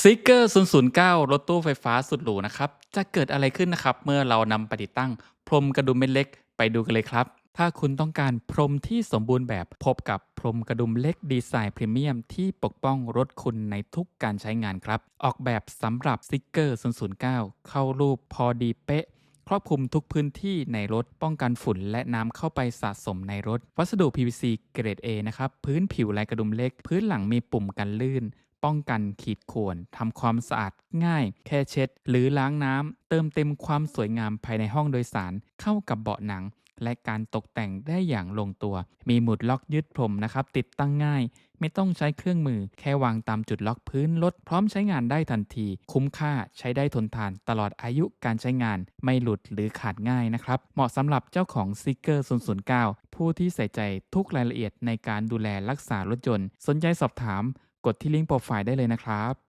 ซิกเกอร์009 รถตู้ไฟฟ้าสุดหรูนะครับ จะเกิดอะไรขึ้นนะครับ เมื่อเรานำปติตั้ง พรมกระดุมเม็ดเล็กไปดูกันเลยครับ ถ้าคุณต้องการพรมที่สมบูรณ์แบบพบกับพรมกระดุมเล็กดีไซน์พรีเมียมที่ปกป้องรถคุณในทุกการใช้งานครับ ออกแบบสำหรับซิกเกอร์009 เข้ารูปพอดีเป๊ะครอบคลุมทุกพื้นที่ในรถป้องกันฝุ่นและน้ำเข้าไปสะสมในรถ วัสดุ PVC เกรด A นะครับ พื้นผิวลายกระดุมเล็ก พื้นหลังมีปุ่มกันลื่น ป้องกันขีดข่วนทำความสะอาดง่าย แค่เช็ด หรือล้างน้ำเติมเต็มความสวยงามภายในห้องโดยสาร เข้ากับเบาะหนัง และการตกแต่งได้อย่างลงตัว มีหมุดล็อกยืดพรมนะครับ ติดตั้งง่าย ไม่ต้องใช้เครื่องมือ แค่วางตามจุดล็อกพื้นรถพร้อมใช้งานได้ทันที คุ้มค่าใช้ได้ทนทานตลอดอายุการใช้งาน ไม่หลุดหรือขาดง่ายนะครับ เหมาะสำหรับเจ้าของซิกเกอร์009ผู้ที่ใส่ใจทุกรายละเอียดในการดูแลรักษารถยนต์ สนใจสอบถาม กดที่ลิงก์โปรไฟล์ได้เลยนะครับ